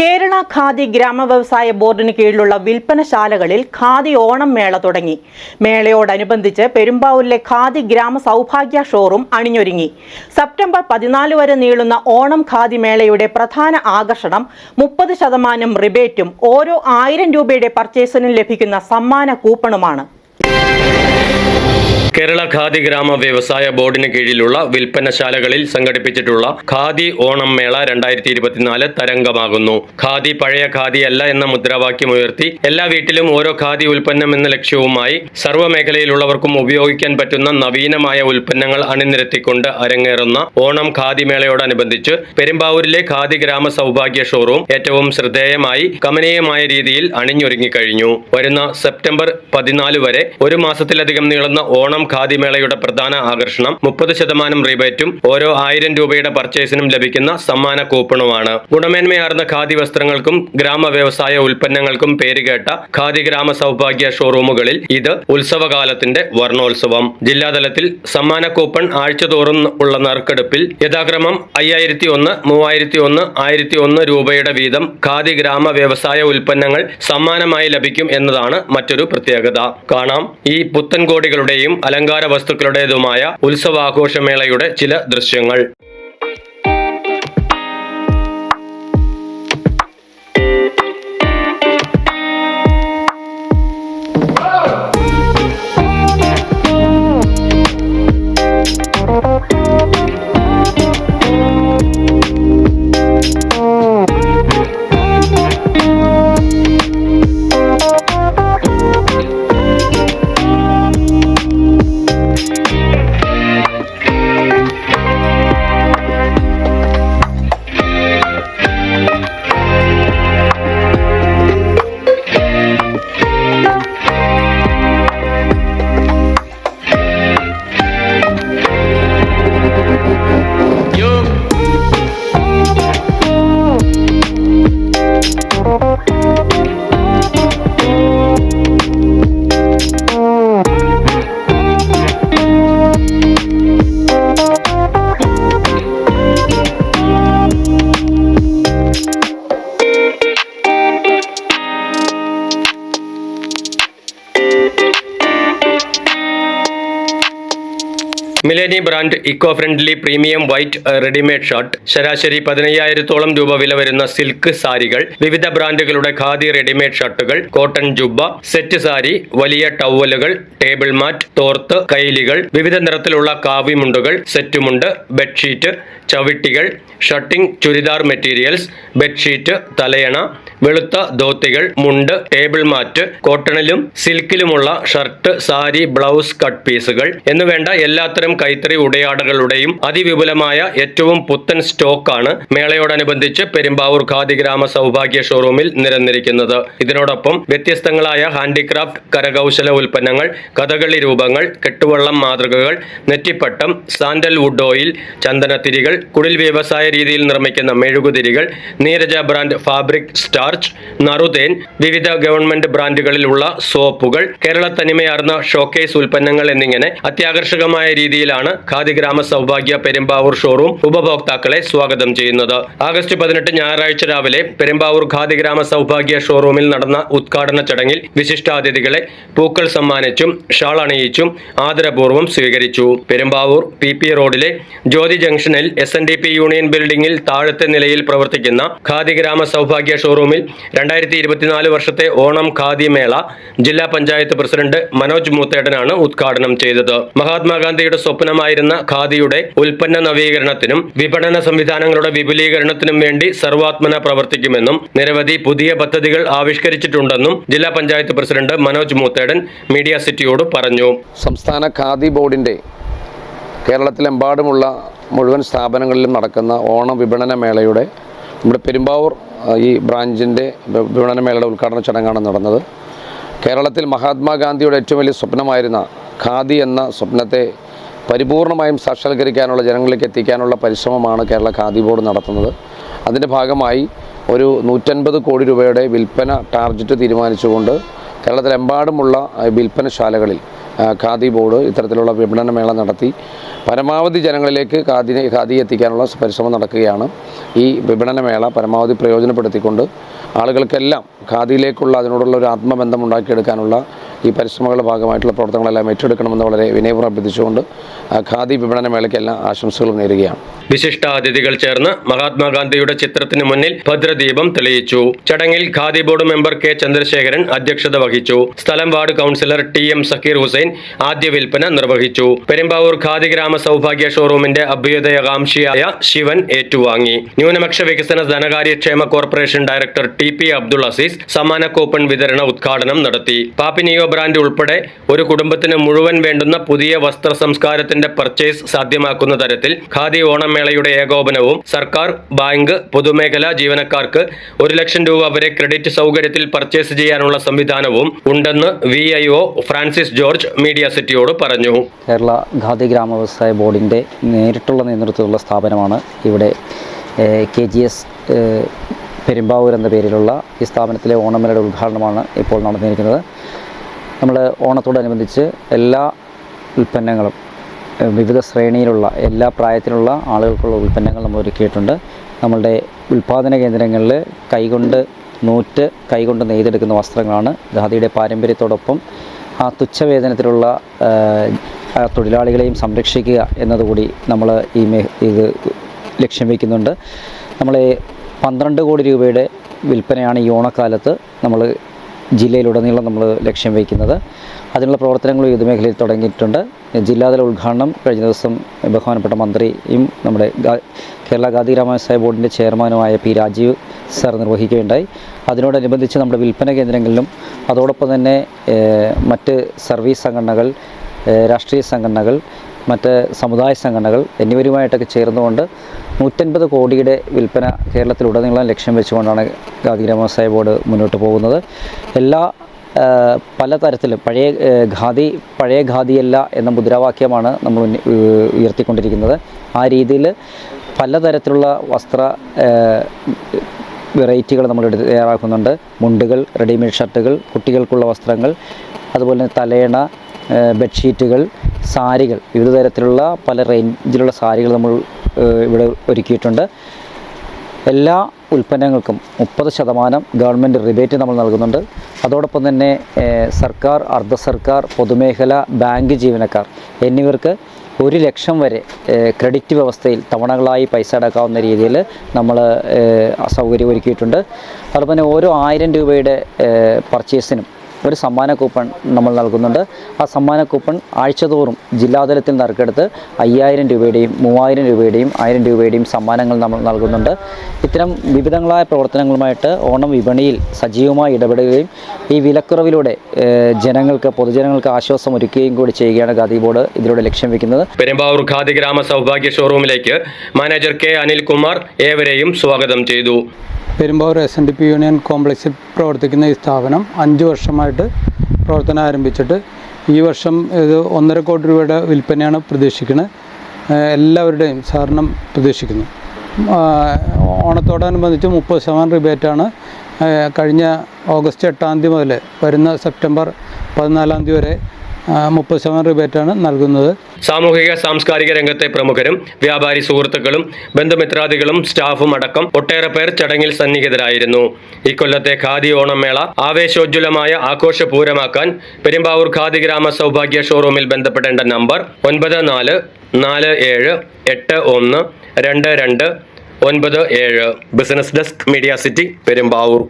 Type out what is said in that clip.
കേരള ഖാദി ഗ്രാമ വ്യവസായ ബോർഡിന് കീഴിലുള്ള വിൽപ്പനശാലകളിൽ ഖാദി ഓണം മേള തുടങ്ങി. മേളയോടനുബന്ധിച്ച് പെരുമ്പാവൂരിലെ ഖാദി ഗ്രാമ സൗഭാഗ്യ ഷോറൂം അണിഞ്ഞൊരുങ്ങി. സെപ്റ്റംബർ പതിനാല് വരെ നീളുന്ന ഓണം ഖാദി മേളയുടെ പ്രധാന ആകർഷണം മുപ്പത് ശതമാനം റിബേറ്റും ഓരോ ആയിരം രൂപയുടെ പർച്ചേസിനും ലഭിക്കുന്ന സമ്മാന കൂപ്പണുമാണ്. കേരള ഖാദി ഗ്രാമ വ്യവസായ ബോർഡിന് കീഴിലുള്ള വിൽപ്പനശാലകളിൽ സംഘടിപ്പിച്ചിട്ടുള്ള ഖാദി ഓണം മേള രണ്ടായിരത്തി ഇരുപത്തിനാല് തരംഗമാകുന്നു. ഖാദി പഴയ ഖാദി അല്ല എന്ന മുദ്രാവാക്യം ഉയർത്തി എല്ലാ വീട്ടിലും ഓരോ ഖാദി ഉൽപ്പന്നം എന്ന ലക്ഷ്യവുമായി സർവ മേഖലയിലുള്ളവർക്കും ഉപയോഗിക്കാൻ പറ്റുന്ന നവീനമായ ഉൽപ്പന്നങ്ങൾ അണിനിരത്തിക്കൊണ്ട് അരങ്ങേറുന്ന ഓണം ഖാദി മേളയോടനുബന്ധിച്ച് പെരുമ്പാവൂരിലെ ഖാദി ഗ്രാമ സൗഭാഗ്യ ഷോറൂം ഏറ്റവും ശ്രദ്ധേയമായി കമനീയമായ രീതിയിൽ അണിഞ്ഞൊരുങ്ങിക്കഴിഞ്ഞു. വരുന്ന സെപ്റ്റംബർ പതിനാല് വരെ ഒരു മാസത്തിലധികം നീളുന്ന ഓണം ഖാദി മേളയുടെ പ്രധാന ആകർഷണം മുപ്പത് ശതമാനം റിബേറ്റും ഓരോ ആയിരം രൂപയുടെ പർച്ചേസിനും ലഭിക്കുന്ന സമ്മാന കൂപ്പണുമാണ്. ഗുണമേന്മയാർന്ന ഖാദി വസ്ത്രങ്ങൾക്കും ഗ്രാമ വ്യവസായ ഉൽപ്പന്നങ്ങൾക്കും പേരുകേട്ട ഖാദി ഗ്രാമ സൗഭാഗ്യ ഷോറൂമുകളിൽ ഇത് ഉത്സവകാലത്തിന്റെ വർണോത്സവം. ജില്ലാതലത്തിൽ സമ്മാന കൂപ്പൺ ആഴ്ചതോറും ഉള്ള നറുക്കെടുപ്പിൽ യഥാക്രമം അയ്യായിരത്തി ഒന്ന് മൂവായിരത്തി ഒന്ന് ആയിരത്തി ഒന്ന് രൂപയുടെ വീതം ഖാദി ഗ്രാമ വ്യവസായ ഉൽപ്പന്നങ്ങൾ സമ്മാനമായി ലഭിക്കും എന്നതാണ് മറ്റൊരു പ്രത്യേകത. കാണാം. ഈ പുത്തൻകോടികളുടെയും അലങ്കാര വസ്തുക്കളുടേതുമായ ഉത്സവാഘോഷമേളയുടെ ചില ദൃശ്യങ്ങൾ. Thank you. Mileni brand eco friendly premium white readymade shirt ശരാശരി പതിനയ്യായിരത്തോളം രൂപ വില വരുന്ന സിൽക്ക് സാരികൾ. വിവിധ ബ്രാൻഡുകളുടെ ഖാദി റെഡിമെയ്ഡ് ഷർട്ടുകൾ കോട്ടൺ ജുബ്ബ സെറ്റ് സാരി വലിയ ടവലുകൾ ടേബിൾ മാറ്റ് തോർത്ത് കൈലികൾ. വിവിധ നിറത്തിലുള്ള കാവിമുണ്ടുകൾ സെറ്റുമുണ്ട് ബെഡ്ഷീറ്റ് ചവിട്ടികൾ ഷർട്ടിംഗ് ചുരിദാർ മെറ്റീരിയൽസ് ബെഡ്ഷീറ്റ് തലയണ വെളുത്ത ധോത്തികൾ മുണ്ട് ടേബിൾ മാറ്റ് കോട്ടണിലും സിൽക്കിലുമുള്ള ഷർട്ട് സാരി ബ്ലൗസ് കട്ട് പീസുകൾ എന്നുവേണ്ട എല്ലാത്തരം കൈത്തറി ഉടയാടകളുടെയും അതിവിപുലമായ ഏറ്റവും പുത്തൻ സ്റ്റോക്കാണ് മേളയോടനുബന്ധിച്ച് പെരുമ്പാവൂർ ഖാദി ഗ്രാമ സൗഭാഗ്യ ഷോറൂമിൽ നിരന്നിരിക്കുന്നത്. ഇതിനോടൊപ്പം വ്യത്യസ്തങ്ങളായ ഹാൻഡിക്രാഫ്റ്റ് കരകൗശല ഉൽപ്പന്നങ്ങൾ കഥകളി രൂപങ്ങൾ കെട്ടുവള്ളം മാതൃകകൾ നെറ്റിപ്പട്ടം സാൻഡൽവുഡ് ഓയിൽ ചന്ദനത്തിരികൾ കുടിൽ വ്യവസായ രീതിയിൽ നിർമ്മിക്കുന്ന മെഴുകുതിരികൾ നീരജ ബ്രാൻഡ് ഫാബ്രിക് സ്റ്റാർച്ച് നറുതേൻ വിവിധ ഗവൺമെന്റ് ബ്രാൻഡുകളിലുള്ള സോപ്പുകൾ കേരള തനിമയാർന്ന ഷോക്കേസ് ഉൽപ്പന്നങ്ങൾ എന്നിങ്ങനെ അത്യാകർഷകമായ രീതിയിലാണ് ഖാദി ഗ്രാമ സൗഭാഗ്യ പെരുമ്പാവൂർ ഷോറൂം ഉപഭോക്താക്കളെ സ്വാഗതം ചെയ്യുന്നത്. ആഗസ്റ്റ് പതിനെട്ട് ഞായറാഴ്ച രാവിലെ പെരുമ്പാവൂർ ഖാദി ഗ്രാമ സൗഭാഗ്യ ഷോറൂമിൽ നടന്ന ഉദ്ഘാടന ചടങ്ങിൽ വിശിഷ്ടാതിഥികളെ പൂക്കൾ സമ്മാനിച്ചും ഷാൾ അണിയിച്ചും ആദരപൂർവം സ്വീകരിച്ചു. പെരുമ്പാവൂർ പി പി റോഡിലെ ജ്യോതി ജംഗ്ഷനിൽ എസ് യൂണിയൻ ബിൽഡിംഗിൽ താഴത്തെ നിലയിൽ പ്രവർത്തിക്കുന്ന ഖാദി ഗ്രാമ സൗഭാഗ്യ ഷോറൂമിൽ രണ്ടായിരത്തി ഇരുപത്തിനാല് വർഷത്തെ ഓണം ഖാദി മേള ജില്ലാ പഞ്ചായത്ത് പ്രസിഡന്റ് മനോജ് മൂത്തേടനാണ് ഉദ്ഘാടനം ചെയ്തത്. മഹാത്മാഗാന്ധിയുടെ സ്വപ്നമായിരുന്ന ഖാദിയുടെ ഉൽപ്പന്ന നവീകരണത്തിനും വിപണന സംവിധാനങ്ങളുടെ വിപുലീകരണത്തിനും വേണ്ടി സർവാത്മന പ്രവർത്തിക്കുമെന്നും നിരവധി പുതിയ പദ്ധതികൾ ആവിഷ്കരിച്ചിട്ടുണ്ടെന്നും ജില്ലാ പഞ്ചായത്ത് പ്രസിഡന്റ് മനോജ് മൂത്തേടൻ മീഡിയ സിറ്റിയോട് പറഞ്ഞു. സംസ്ഥാന ഖാദി ബോർഡിന്റെ കേരളത്തിലെമ്പാടുമുള്ള മുഴുവൻ സ്ഥാപനങ്ങളിലും നടക്കുന്ന ഓണം വിപണന മേളയുടെ നമ്മുടെ പെരുമ്പാവൂർ ഈ ബ്രാഞ്ചിന്റെ വിപണന മേളയുടെ ഉദ്ഘാടന ചടങ്ങാണ് നടന്നത്. കേരളത്തിൽ മഹാത്മാഗാന്ധിയുടെ ഏറ്റവും വലിയ സ്വപ്നമായിരുന്ന ഖാദി എന്ന സ്വപ്നത്തെ പരിപൂർണമായും സാക്ഷാത്കരിക്കാനുള്ള ജനങ്ങളിലേക്ക് എത്തിക്കാനുള്ള പരിശ്രമമാണ് കേരള ഖാദി ബോർഡ് നടത്തുന്നത്. അതിന്റെ ഭാഗമായി ഒരു നൂറ്റൻപത് കോടി രൂപയുടെ വിൽപ്പന ടാർഗറ്റ് തീരുമാനിച്ചുകൊണ്ട് കേരളത്തിലെമ്പാടുമുള്ള വിൽപ്പനശാലകളിൽ ഖാദി ബോർഡ് ഇത്തരത്തിലുള്ള വിപണന മേള നടത്തി പരമാവധി ജനങ്ങളിലേക്ക് ഖാദിനെ ഖാദി എത്തിക്കാനുള്ള പരിശ്രമം നടക്കുകയാണ്. ഈ വിപണന മേള പരമാവധി പ്രയോജനപ്പെടുത്തിക്കൊണ്ട് ആളുകൾക്കെല്ലാം ഖാദിയിലേക്കുള്ള അതിനോടുള്ള ഒരു ആത്മബന്ധം ഉണ്ടാക്കിയെടുക്കാനുള്ള ഈ പരിശ്രമങ്ങളുടെ ഭാഗമായിട്ടുള്ള പ്രവർത്തനങ്ങളെല്ലാം ഏറ്റെടുക്കണമെന്ന് വളരെ വിനയപൂർവം അഭ്യർത്ഥിച്ചുകൊണ്ട് ഖാദി വിപണന മേളയ്ക്ക് എല്ലാ ആശംസകളും നേരുകയാണ്. വിശിഷ്ട അതിഥികൾ ചേർന്ന് മഹാത്മാഗാന്ധിയുടെ ചിത്രത്തിന് മുന്നിൽ ഭദ്രദീപം തെളിയിച്ചു. ചടങ്ങിൽ khadi board member K Chandrasekharan അധ്യക്ഷത വഹിച്ചു. സ്ഥലം ward councillor T M Zakir Hussain ആദ്യ വിൽപ്പന നിർവഹിച്ചു. പെരുമ്പാവൂർ ഖാദി ഗ്രാമ സൗഭാഗ്യ ഷോറൂമിന്റെ അഭ്യുദയകാംക്ഷിയായ ശിവൻ ഏറ്റുവാങ്ങി. ന്യൂനപക്ഷ വികസന ധനകാര്യക്ഷേമ corporation director T P Abdul Azeez സമ്മാന കൂപ്പൺ വിതരണ ഉദ്ഘാടനം നടത്തി. പാപ്പിനിയോ ബ്രാൻഡ് ഉൾപ്പെടെ ഒരു കുടുംബത്തിന് മുഴുവൻ വേണ്ടുന്ന പുതിയ വസ്ത്ര സംസ്കാരത്തിന്റെ പർച്ചേസ് സാധ്യമാക്കുന്ന തരത്തിൽ ഖാദി ഓണമേളയുടെ ഏകോപനവും സർക്കാർ ബാങ്ക് പൊതുമേഖലാ ജീവനക്കാർക്ക് ഒരു ലക്ഷം രൂപ വരെ ക്രെഡിറ്റ് സൗകര്യത്തിൽ പർച്ചേസ് ചെയ്യാനുള്ള സംവിധാനവും ഉണ്ടെന്ന് V I O Francis George media സിറ്റിയോട് പറഞ്ഞു. കേരള ഖാദി ഗ്രാമ ബോർഡിന്റെ നേരിട്ടുള്ള നേതൃത്വത്തിലുള്ള സ്ഥാപനമാണ് ഇവിടെ കെ ജി എസ് പെരുമ്പാവൂർ എന്ന പേരിലുള്ള ഈ സ്ഥാപനത്തിലെ ഓണമേളയുടെ ഉദ്ഘാടനമാണ് ഇപ്പോൾ നടന്നിരിക്കുന്നത്. നമ്മൾ ഓണത്തോടനുബന്ധിച്ച് എല്ലാ ഉൽപ്പന്നങ്ങളും വിവിധ ശ്രേണിയിലുള്ള എല്ലാ പ്രായത്തിലുള്ള ആളുകൾക്കുള്ള ഉൽപ്പന്നങ്ങൾ നമ്മൾ ഒരുക്കിയിട്ടുണ്ട്. നമ്മളുടെ ഉൽപ്പാദന കേന്ദ്രങ്ങളിൽ കൈകൊണ്ട് നൂറ്റ് കൈകൊണ്ട് നെയ്തെടുക്കുന്ന വസ്ത്രങ്ങളാണ് ഖാദിയുടെ പാരമ്പര്യത്തോടൊപ്പം ആ തുച്ഛവേതനത്തിലുള്ള തൊഴിലാളികളെയും സംരക്ഷിക്കുക എന്നതുകൂടി നമ്മൾ ഈ മേ ഇത് ലക്ഷ്യം വയ്ക്കുന്നുണ്ട് നമ്മൾ പന്ത്രണ്ട് കോടി രൂപയുടെ വിൽപ്പനയാണ് ഈ ഓണക്കാലത്ത് നമ്മൾ ജില്ലയിലുടനീളം നമ്മൾ ലക്ഷ്യം വയ്ക്കുന്നത്. അതിനുള്ള പ്രവർത്തനങ്ങൾ ഏത് മേഖലയിൽ തുടങ്ങിയിട്ടുണ്ട്. ജില്ലാതല ഉദ്ഘാടനം കഴിഞ്ഞ ദിവസം ബഹുമാനപ്പെട്ട മന്ത്രിയും നമ്മുടെ കേരള ഗാന്ധി ഗ്രാമവ്യവസായ ബോർഡിന്റെ ചെയർമാനുമായ പി രാജീവ് സാർ നിർവഹിക്കുകയുണ്ടായി. അതിനോടനുബന്ധിച്ച് നമ്മുടെ വിൽപ്പന കേന്ദ്രങ്ങളിലും അതോടൊപ്പം തന്നെ മറ്റ് സർവീസ് സംഘടനകൾ രാഷ്ട്രീയ സംഘടനകൾ മറ്റ് സമുദായ സംഘടനകൾ എന്നിവരുമായിട്ടൊക്കെ ചേർന്നുകൊണ്ട് നൂറ്റൻപത് കോടിയുടെ വിൽപ്പന കേരളത്തിലുടനീളം ലക്ഷ്യം വെച്ചുകൊണ്ടാണ് ഖാദി ഗ്രാമവ്യവസായ ബോർഡ് മുന്നോട്ട് പോകുന്നത്. എല്ലാ പലതരത്തിലും പഴയ ഖാദി പഴയ ഖാദിയല്ല എന്ന മുദ്രാവാക്യമാണ് നമ്മൾ ഉയർത്തിക്കൊണ്ടിരിക്കുന്നത്. ആ രീതിയിൽ പലതരത്തിലുള്ള വസ്ത്ര വെറൈറ്റികൾ നമ്മൾ എടുത്ത് തയ്യാറാക്കുന്നുണ്ട്. മുണ്ടുകൾ റെഡിമെയ്ഡ് ഷർട്ടുകൾ കുട്ടികൾക്കുള്ള വസ്ത്രങ്ങൾ അതുപോലെ തന്നെ തലേണ ബെഡ്ഷീറ്റുകൾ സാരികൾ വിവിധ തരത്തിലുള്ള പല റേഞ്ചിലുള്ള സാരികൾ നമ്മൾ ഇവിടെ ഒരുക്കിയിട്ടുണ്ട്. എല്ലാ ഉൽപ്പന്നങ്ങൾക്കും മുപ്പത് ശതമാനം ഗവൺമെന്റ് റിബേറ്റ് നമ്മൾ നൽകുന്നുണ്ട്. അതോടൊപ്പം തന്നെ സർക്കാർ അർദ്ധ സർക്കാർ പൊതുമേഖല ബാങ്ക് ജീവനക്കാർ എന്നിവർക്ക് ഒരു ലക്ഷം വരെ ക്രെഡിറ്റ് വ്യവസ്ഥയിൽ തവണകളായി പൈസ അടക്കാവുന്ന രീതിയിൽ നമ്മൾ സൗകര്യം ഒരുക്കിയിട്ടുണ്ട്. അതുപോലെ തന്നെ ഓരോ ആയിരം രൂപയുടെ പർച്ചേസിനും ഒരു സമ്മാന കൂപ്പൺ നമ്മൾ നൽകുന്നുണ്ട്. ആ സമ്മാന കൂപ്പൺ ആഴ്ചതോറും ജില്ലാതലത്തിൽ നറുക്കെടുത്ത് അയ്യായിരം രൂപയുടെയും മൂവായിരം രൂപയുടെയും ആയിരം രൂപയുടെയും സമ്മാനങ്ങൾ നമ്മൾ നൽകുന്നുണ്ട്. ഇത്തരം വിവിധങ്ങളായ പ്രവർത്തനങ്ങളുമായിട്ട് ഓണം വിപണിയിൽ സജീവമായി ഇടപെടുകയും ഈ വിലക്കുറവിലൂടെ ജനങ്ങൾക്ക് പൊതുജനങ്ങൾക്ക് ആശ്വാസം ഒരുക്കുകയും കൂടി ചെയ്യുകയാണ് ഖാദി ബോർഡ് ഇതിലൂടെ ലക്ഷ്യം വെക്കുന്നത്. പെരുമ്പാവൂർ ഖാദി ഗ്രാമ സൗഭാഗ്യ ഷോറൂമിലേക്ക് മാനേജർ കെ അനിൽകുമാർ ഏവരെയും സ്വാഗതം ചെയ്തു. Perumbavoor S N D P union കോംപ്ലക്സിൽ പ്രവർത്തിക്കുന്ന ഈ സ്ഥാപനം അഞ്ച് വർഷമായിട്ട് പ്രവർത്തനം ആരംഭിച്ചിട്ട് ഈ വർഷം ഇത് ഒന്നര കോടി രൂപയുടെ വിൽപ്പനയാണ് പ്രതീക്ഷിക്കുന്നത് എല്ലാവരുടെയും സഹകരണം പ്രതീക്ഷിക്കുന്നു. ഓണത്തോടനുബന്ധിച്ച് മുപ്പത് ശതമാനം റിബേറ്റാണ് കഴിഞ്ഞ ഓഗസ്റ്റ് എട്ടാം തീയതി മുതൽ വരുന്ന സെപ്റ്റംബർ പതിനാലാം തീയതി വരെ മുപ്പത് ശതമാനം റിബേറ്റാണ് നൽകുന്നത്. സാമൂഹിക സാംസ്കാരിക രംഗത്തെ പ്രമുഖരും വ്യാപാരി സുഹൃത്തുക്കളും ബന്ധുമിത്രാദികളും സ്റ്റാഫും അടക്കം ഒട്ടേറെ പേർ ചടങ്ങിൽ സന്നിഹിതരായിരുന്നു. ഇക്കൊല്ലത്തെ ഖാദി ഓണം മേള ആവേശോജ്വലമായ ആഘോഷപൂരമാക്കാൻ പെരുമ്പാവൂർ ഖാദി ഗ്രാമ സൗഭാഗ്യ ഷോറൂമിൽ ബന്ധപ്പെടേണ്ട നമ്പർ ഒൻപത് നാല് നാല് ഏഴ് എട്ട് ഒന്ന് രണ്ട് രണ്ട് ഒൻപത് ഏഴ്. Business desk media city Perumbavoor.